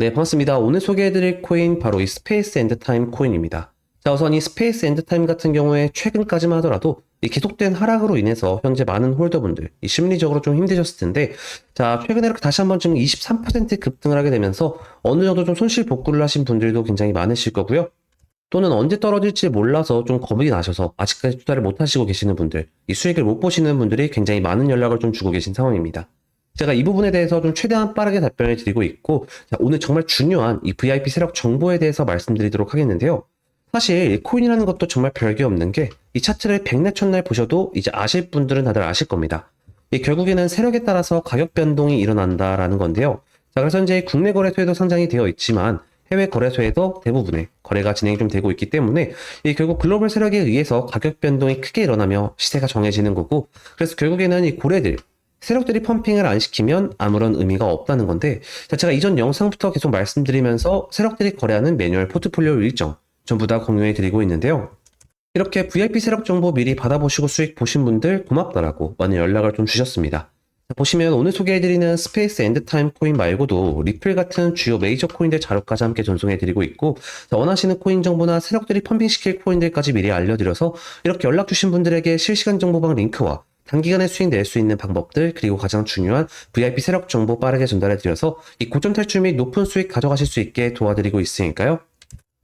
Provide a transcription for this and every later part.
네, 반갑습니다. 오늘 소개해드릴 코인 바로 이 스페이스 엔드타임 코인입니다. 자, 우선 이 스페이스 엔드타임 같은 경우에 최근까지만 하더라도 이 계속된 하락으로 인해서 현재 많은 홀더분들 이 심리적으로 좀 힘드셨을 텐데 자 최근에 이렇게 다시 한번 지금 23% 급등을 하게 되면서 어느 정도 좀 손실 복구를 하신 분들도 굉장히 많으실 거고요. 또는 언제 떨어질지 몰라서 좀 겁이 나셔서 아직까지 투자를 못 하시고 계시는 분들, 이 수익을 못 보시는 분들이 굉장히 많은 연락을 좀 주고 계신 상황입니다. 제가 이 부분에 대해서 좀 최대한 빠르게 답변을 드리고 있고, 자, 오늘 정말 중요한 이 VIP 세력 정보에 대해서 말씀드리도록 하겠는데요. 사실 이 코인이라는 것도 정말 별게 없는 게 이 차트를 백날 첫날 보셔도 이제 아실 분들은 다들 아실 겁니다. 이 결국에는 세력에 따라서 가격 변동이 일어난다라는 건데요. 자, 그래서 이제 국내 거래소에도 상장이 되어 있지만 해외 거래소에도 대부분의 거래가 진행이 좀 되고 있기 때문에 이 결국 글로벌 세력에 의해서 가격 변동이 크게 일어나며 시세가 정해지는 거고 그래서 결국에는 이 고래들 세력들이 펌핑을 안 시키면 아무런 의미가 없다는 건데 자, 제가 이전 영상부터 계속 말씀드리면서 세력들이 거래하는 매뉴얼 포트폴리오 일정 전부 다 공유해 드리고 있는데요. 이렇게 VIP 세력 정보 미리 받아보시고 수익 보신 분들 고맙다라고 많은 연락을 좀 주셨습니다. 자, 보시면 오늘 소개해드리는 스페이스 엔드타임 코인 말고도 리플 같은 주요 메이저 코인들 자료까지 함께 전송해드리고 있고 자, 원하시는 코인 정보나 세력들이 펌핑시킬 코인들까지 미리 알려드려서 이렇게 연락 주신 분들에게 실시간 정보방 링크와 단기간에 수익 낼 수 있는 방법들 그리고 가장 중요한 VIP 세력 정보 빠르게 전달해 드려서 이 고점 탈출 및 높은 수익 가져가실 수 있게 도와드리고 있으니까요.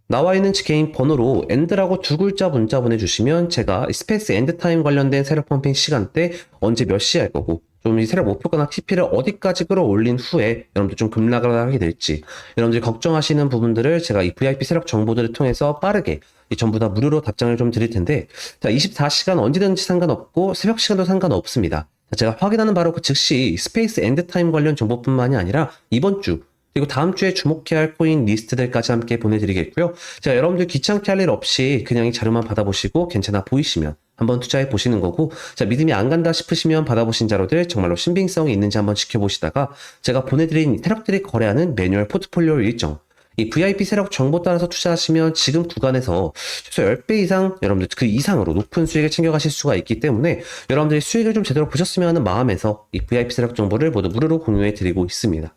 나와 있는 개인 번호로 엔드라고 두 글자 문자 보내주시면 제가 스페이스 엔드 타임 관련된 세력 펌핑 시간대 언제 몇 시에 할 거고 좀 이 세력 목표가나 TP를 어디까지 끌어올린 후에 여러분들 좀 급락을 하게 될지 여러분들이 걱정하시는 부분들을 제가 이 VIP 세력 정보들을 통해서 빠르게 이 전부 다 무료로 답장을 좀 드릴 텐데 자 24시간 언제든지 상관없고 새벽 시간도 상관없습니다. 자, 제가 확인하는 바로 그 즉시 스페이스 엔드타임 관련 정보뿐만이 아니라 이번 주 그리고 다음 주에 주목해야 할 코인 리스트들까지 함께 보내드리겠고요. 자, 여러분들 귀찮게 할 일 없이 그냥 이 자료만 받아보시고 괜찮아 보이시면 한번 투자해 보시는 거고, 자, 믿음이 안 간다 싶으시면 받아보신 자료들 정말로 신빙성이 있는지 한번 지켜보시다가 제가 보내드린 세력들이 거래하는 매뉴얼 포트폴리오 일정, 이 VIP 세력 정보 따라서 투자하시면 지금 구간에서 최소 10배 이상 여러분들 그 이상으로 높은 수익을 챙겨가실 수가 있기 때문에 여러분들이 수익을 좀 제대로 보셨으면 하는 마음에서 이 VIP 세력 정보를 모두 무료로 공유해 드리고 있습니다.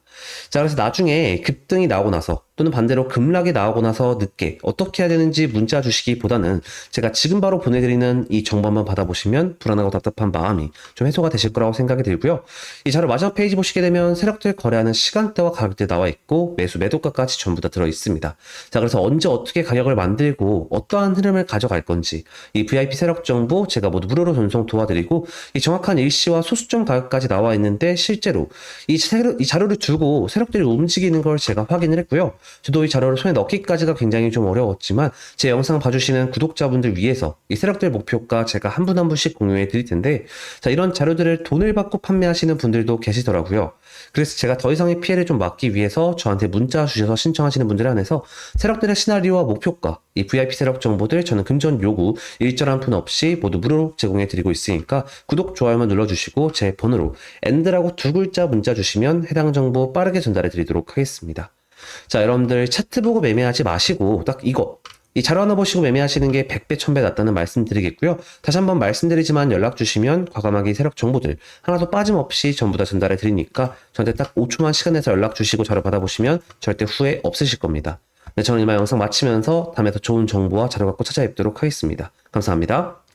자, 그래서 나중에 급등이 나오고 나서 또는 반대로 급락이 나오고 나서 늦게 어떻게 해야 되는지 문자 주시기보다는 제가 지금 바로 보내드리는 이 정보 한번 받아보시면 불안하고 답답한 마음이 좀 해소가 되실 거라고 생각이 들고요. 이 자료 마지막 페이지 보시게 되면 세력들 거래하는 시간대와 가격대 나와 있고 매수 매도가까지 전부 다 들어 있습니다. 자, 그래서 언제 어떻게 가격을 만들고 어떠한 흐름을 가져갈 건지 이 VIP 세력 정보 제가 모두 무료로 전송 도와드리고 이 정확한 일시와 소수점 가격까지 나와 있는데 실제로 이, 세력, 이 자료를 두고 세력들이 움직이는 걸 제가 확인을 했고요. 저도 이 자료를 손에 넣기까지가 굉장히 좀 어려웠지만 제 영상 봐주시는 구독자분들 위해서 이 세력들 목표가 제가 한분한 분씩 공유해 드릴 텐데 자 이런 자료들을 돈을 받고 판매하시는 분들도 계시더라고요. 그래서 제가 더 이상의 피해를 좀 막기 위해서 저한테 문자 주셔서 신청하시는 분들 안에서 세력들의 시나리오와 목표가 이 VIP 세력 정보들 저는 금전 요구 일절한 푼 없이 모두 무료로 제공해 드리고 있으니까 구독 좋아요만 눌러주시고 제 번호로 엔드라고 두 글자 문자 주시면 해당 정보 빠르게 전달해 드리도록 하겠습니다. 자, 여러분들 차트 보고 매매하지 마시고 딱 이거 이 자료 하나 보시고 매매하시는 게 100배, 1000배 낫다는 말씀 드리겠고요. 다시 한번 말씀드리지만 연락 주시면 과감하게 세력 정보들 하나도 빠짐없이 전부 다 전달해 드리니까 저한테 딱 5초만 시간 내서 연락 주시고 자료 받아보시면 절대 후회 없으실 겁니다. 네, 저는 이만 영상 마치면서 다음에 더 좋은 정보와 자료 갖고 찾아뵙도록 하겠습니다. 감사합니다.